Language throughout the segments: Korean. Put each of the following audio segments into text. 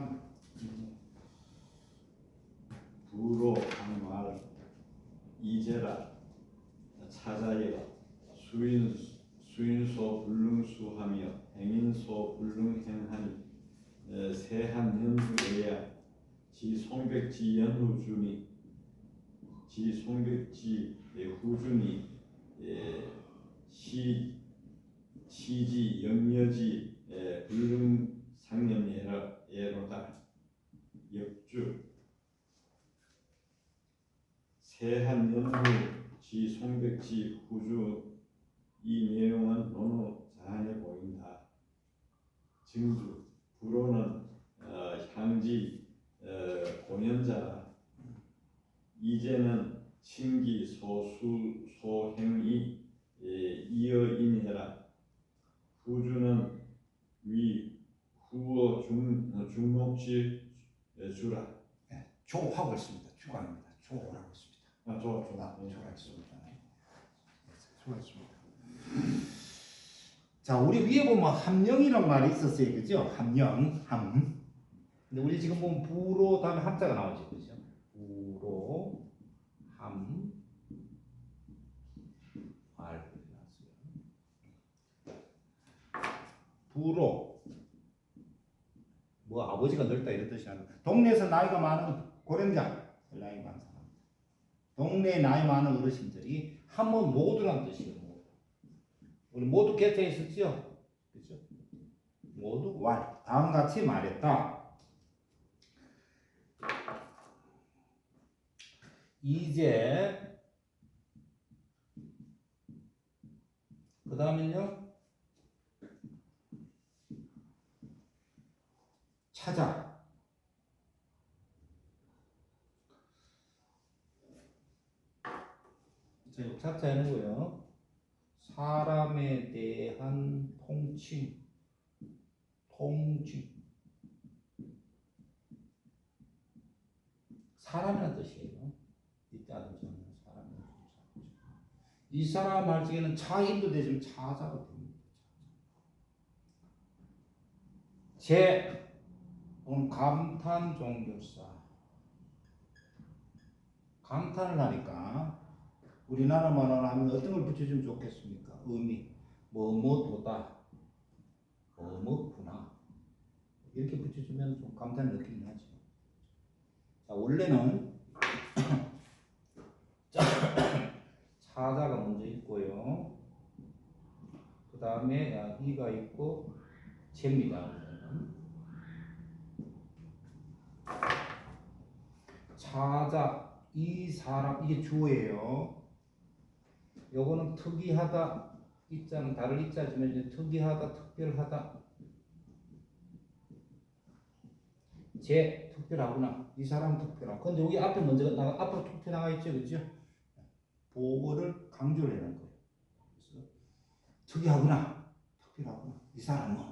함. 부로 한말 이제라 차자여 수인 수인소 불능수하며 행인소 불능행하니 에, 세한 연수에야 지 송백지 연후준이 지 송백지 에, 시 시지 영여지 에, 불능 상념예라 예로다 역주. 세한 연후 지 송백지 후주. 이 내용은 어느 자한해 보인다. 증주. 불어는 어, 향지 어, 공연자 이제는 친기 소수 소행이 예, 이어 인해라 후주는 위 후어 중 예, 주라 조하고 있습니다. 추가입니다. 조라고 있습니다. 아 좋아 좋아 아, 조가 있습니다. 조가 있습니다. 자, 우리 위에 보면 함령이란 말이 있었어요, 그죠? 함령, 함. 근데 우리 지금 보면 부로 다음에 함자가 나오죠, 그죠? 부로, 함, 말 나왔어요. 부로, 뭐 아버지가 넓다 이런 뜻이 아니고 동네에서 나이가 많은 고령자, 나이 많은 사람. 동네 나이 많은 어르신들이 함은 모두란 뜻이에요. 모두. 우리 모두 곁에 있었죠? 그죠? 모두 왈. 다음 같이 말했다. 이제 그 다음은요 찾아 하는 거예요. 사람에 대한 통칭, 통칭. 사람이라는 뜻이에요. 이때 저는 사람이라는 뜻이죠. 이 사람 할 적에는 차인도 되지만 차자가 됩니다. 제 오늘 감탄 종교사 감탄을 하니까 우리나라만 하면 어떤 걸 붙여주면 좋겠습니까? 의미 뭐뭐도다 뭐뭐구나 이렇게 붙여주면 좀 감탄 느낌이 나죠. 자 원래는 자, 차자가 먼저 있고요. 그 다음에 이가 있고 잽니다. 차자 이 사람 이게 주어예요. 요거는 특이하다. 이자는 다를 이자지만 이제 특이하다 특별하다. 제 특별하구나. 이 사람 특별하고. 근데 여기 앞에 먼저 나가 앞으로 툭 튀어나가 있죠. 그죠? 보고를 강조를 해놓은 거예요 그래서 특이하구나. 특별하구나. 이 사람은.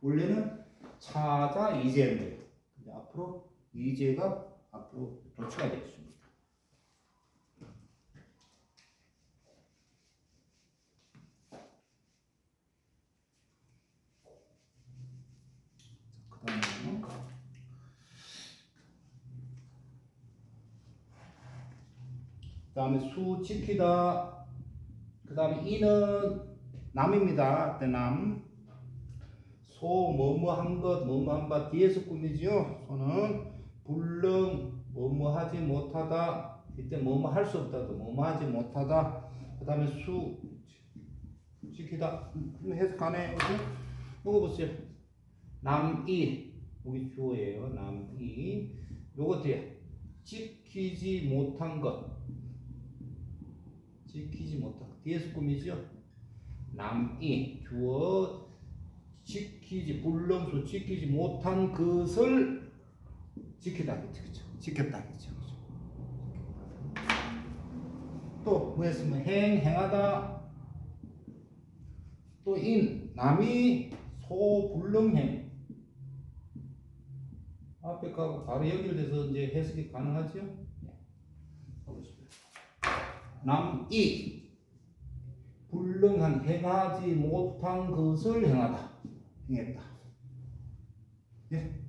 원래는 이제인데 근데 앞으로 이제가 앞으로 도치가 되겠습니다. 그 다음에 다음에 수 지키다 그 다음에 이는 남입니다. 그 남. 소 뭐뭐 한 것 뭐뭐 한 바 뒤에서 꾸미지요. 소는 불능 뭐뭐 하지 못하다. 이때 뭐뭐 할 수 없다도 뭐뭐 하지 못하다. 그 다음에 수 지키다. 음, 해석하네 먹어보세요. 남이. 여기 주어예요. 남이. 요거 뒤에 지키지 못한 것 지키지 못한 것 뒤에서 꾸미죠? 남이 주어 지키지 불능수 지키지 못한 것을 지키다. 그죠 지켰다. 그죠 또 뭐였으면 행 행하다. 또 인 남이 소불능행. 앞에 가고 바로 연결돼서 이제 해석이 가능하죠? 네. 남이 불능한 행하지 못한 것을 행하다 행했다 예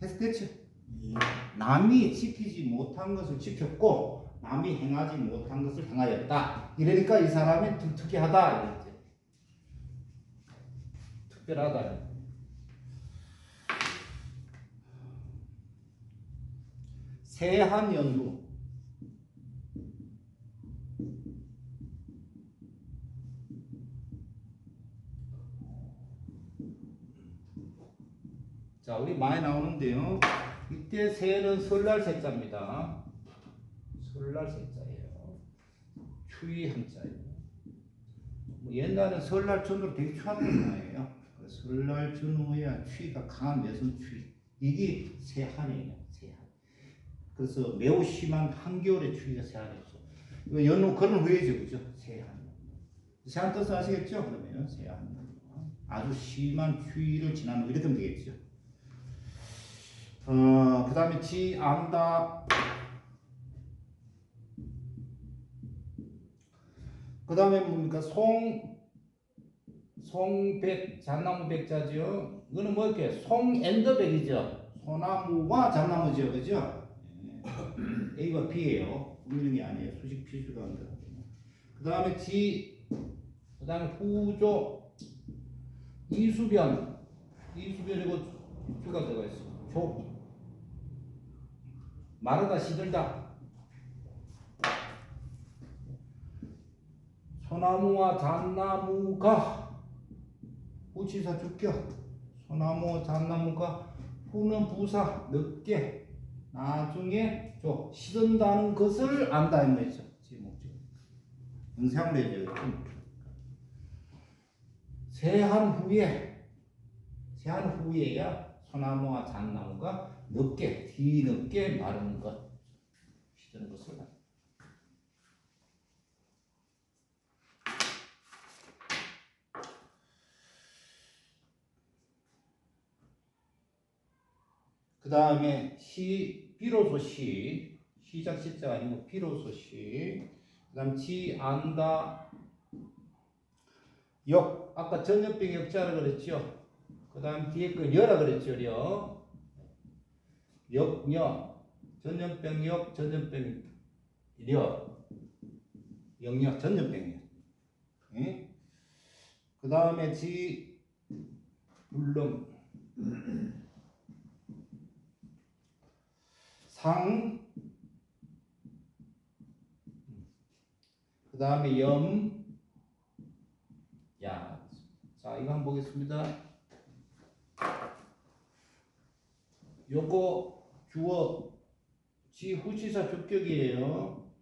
됐죠? 예. 남이 지키지 못한 것을 지켰고 남이 행하지 못한 것을 행하였다. 이러니까 이 사람이 특- 특이하다 이랬죠. 특별하다. 세한 연구. 자, 우리 많이 나오는데요. 이때 새는 설날 새자입니다. 설날 새자예요. 추위 한자예요. 뭐 옛날엔 설날 전후로 되게 추웠던 거예요. 그래서 설날 전후에 추위가 강한 매선 추위. 이게 새한이에요. 새한. 그래서 매우 심한 한겨울의 추위가 새한이죠. 이거 연호 그런 후예죠, 그죠? 새한. 새한 뜻을 아시겠죠? 그러면 새한. 아주 심한 추위를 지나는 거 이렇게 되겠죠. 어, 그 다음에 지, 안다. 그 다음에 뭡니까? 송, 송백, 잣나무 백자죠. 이거는 뭐 이렇게 송 앤더백이죠. 소나무와 잣나무죠. 그죠? 예. A와 B예요. 분명이 아니에요. 수직 필수가 한다. 그 다음에 지, 그 다음에 후조, 이수변. 이수변이고 주가 들어가 있어. 조. 마르다 시들다. 소나무와 잣나무가 우치사 주격. 소나무와 잣나무가 후는 부사 늦게 나중에 저 시든다는 것을 안다 이 말이죠. 제 목적. 해줘요. 세한 후에 세한 후에야 소나무와 잣나무가 늦게 뒤늦게 마르는 것 시드는 것을 말. 그 다음에 시 비로소 시 시작 시자가 아니고 비로소 시 그 다음 지 안다 역 아까 전염병 역자라 그랬죠. 그 다음 뒤에 그 여라 그랬죠. 여 역녀 전염병 역 전염병 여 영역 전염병이요. 예? 그 다음에 지 불능 상, 그 다음에 염, 야. 자, 이거 한번 보겠습니다. 요거 주어, 지 후치사 주격이에요.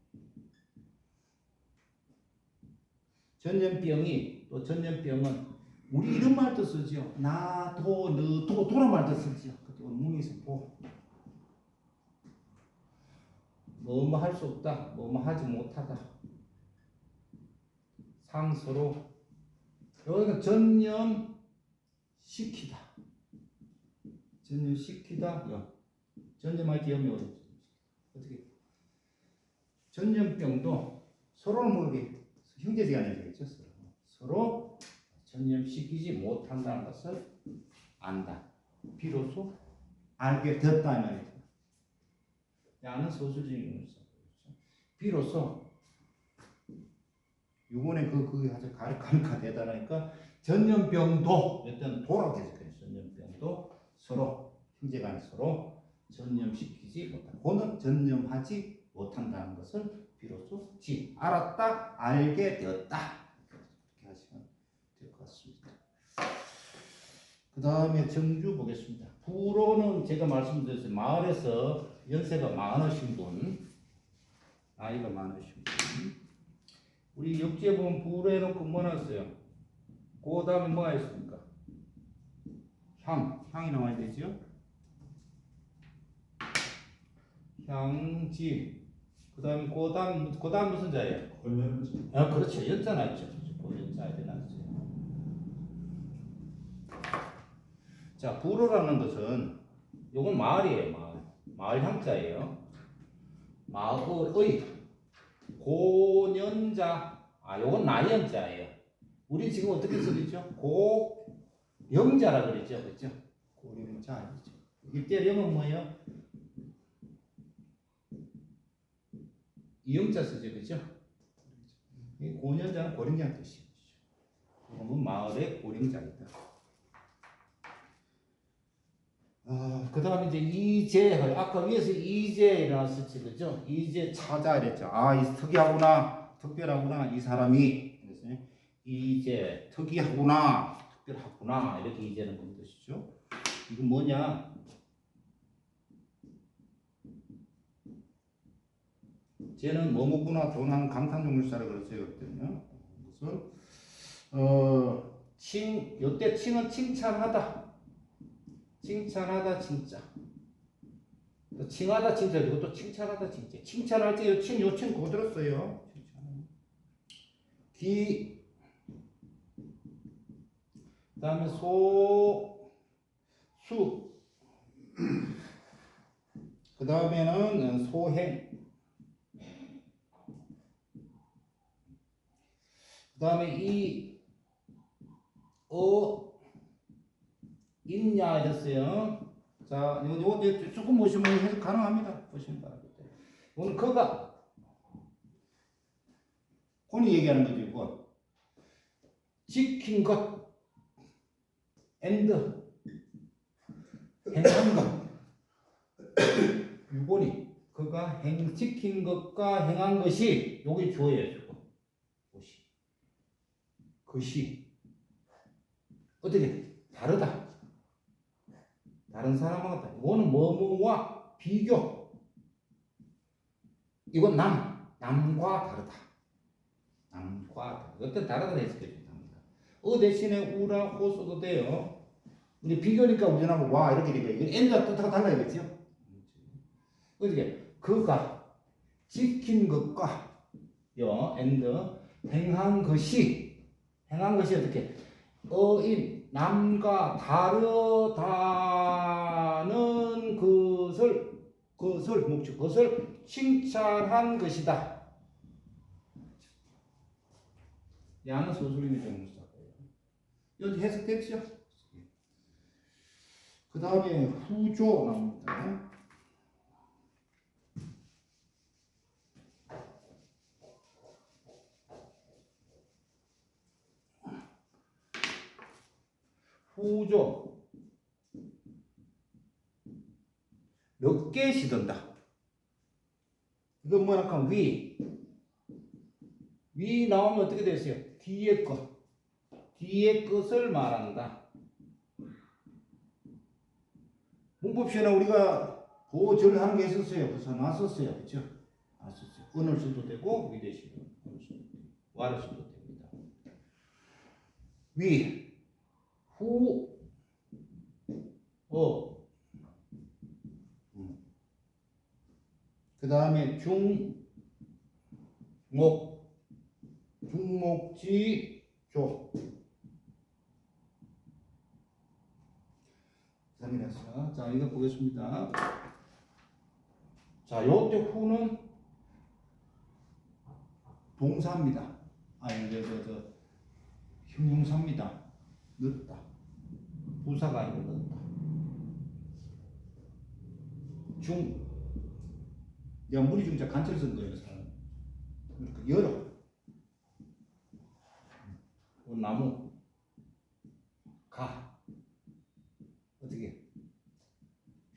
전염병이, 또 전염병은 우리 이런 말도 쓰죠. 나, 도, 너, 도, 도란 말도 쓰죠. 그때 문에서 보. 뭐뭐 할 수 없다, 뭐뭐 하지 못하다. 상서로 여기가 전염 시키다. 전염 시키다. 야, 전염할 때 염이 어디? 어떻게? 전염병도 서로는 모르게 형제지가 아니겠죠. 서로 서로 전염시키지 못한다는 것을 안다. 비로소 알게 됐다 이 말이죠. 야는 소수적인 것이죠. 비로소 요번에 그, 그 아주 가르카르카 대단하니까 전염병도 일단 해석해요. 전염병도 서로 형제간 서로 전염시키지 못한다. 그는 전염하지 못한다는 것을 비로소 지 알았다 알게 되었다 이렇게 하시면 될 것 같습니다. 그 다음에 정주 보겠습니다. 부로는 제가 말씀드렸어요. 마을에서 연세가 많으신 분, 나이가 많으신 분. 우리 역지에 보면 부로 해놓고 뭐 나왔어요? 그 다음에 뭐가 있습니까? 향, 향이 나와야 되죠? 향지. 그 다음에 그 다음, 그 다음 무슨 자예요? 아, 그렇죠. 연자 나죠. 연자에 대나죠. 자, 부로라는 것은 요건 마을이에요, 마을. 마을 향자예요. 마을의 고년자. 아, 요건 나연자예요. 우리 지금 어떻게 쓰겠죠? 고영자라 그랬죠. 그렇죠? 고영자 아니죠. 1대0은 뭐예요? 이영자 쓰죠, 그죠? 이 고년자는 고령자 뜻이죠. 그러면 마을의 고령자이다. 아, 그 다음에 이제 이제, 아까 위에서 이제 나왔었지, 그죠? 이제 찾아 이랬죠. 아, 이 특이하구나, 특별하구나, 이 사람이. 그래서 이제 특이하구나, 특별하구나, 이렇게 이제는 그 뜻이죠. 이건 뭐냐? 쟤는 뭐뭐구나 존한 감탄종물사를 그랬어요 그랬거든요. 무슨 어 칭, 요때 칭은 칭찬하다. 칭찬하다 진짜. 또 칭하다 진짜 이것도 칭찬하다 진짜. 칭찬할 때 요칭 요칭. 칭찬. 기 그다음에 소 수. 그 다음에는 소행. 그 다음에 이, 어, 있냐 이랬어요. 자, 이거, 조금 보시면 해석 가능합니다. 보시면 바랍니다. 오늘 그가, 혼이 얘기하는 거죠, 이거. 지킨 것, and, 행한 것. 유곤이, 그가 행, 지킨 것과 행한 것이, 요게 주어예요. 것이 어떻게 다르다. 다른 사람하고 다르다. 이거는 뭐뭐와 비교. 이건 남, 남과 다르다. 남과 다르다. 어떤 다르다 해석해 준답니다. 어 대신에 우라 호 써도 돼요. 근데 비교니까 우리나라 와 이렇게 되니까 이건 n과 뜻하고 달라야겠죠. 어떻게 그가 지킨 것과 요 and 행한 것이 행한 것이 어떻게 어인 남과 다르다는 것을 것을 목적 것을 칭찬한 것이다. 양은 소수림의 정무사예요. 여기 해석됐죠? 그 다음에 후조 나옵니다. 후조 몇개 시든다. 이건 뭐라 하면 위. 위 나오면 어떻게 되세요? 뒤에 것. 뒤에 것을 말한다. 문법 시에는 우리가 보절을 하는 게 있었어요. 그래서 놨었어요. 그죠? 놨었어요. 은을 써도 되고, 위 대신에 은을 써도 되고, 와를 써도 됩니다. 위. 후, 어. 그 다음에 중, 목, 중목지, 조. 자, 이거 보겠습니다. 자, 요때 후는 동사입니다. 아니, 저, 저, 저, 형용사입니다. 늦다. 부사가 늦다. 중. 내가 무리 중자 간절 쓴 거예요, 사람. 그러니까 열어. 그 나무. 가. 어떻게?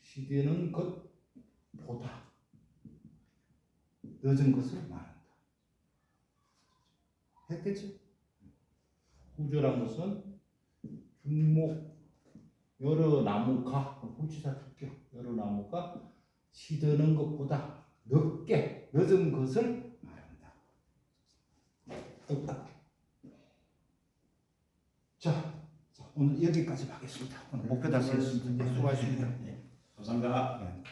시대는 것보다 늦은 것을 말한다. 했겠죠? 후조란 것은 중목 여러 나무가 후치사 줄게요. 여러 나무가 시드는 것보다 늦게 늦은 것을 말한다. 자, 자 오늘 여기까지 하겠습니다. 오늘 목표 달성했습니다. 네, 수고하셨습니다. 네. 감사합니다. 네.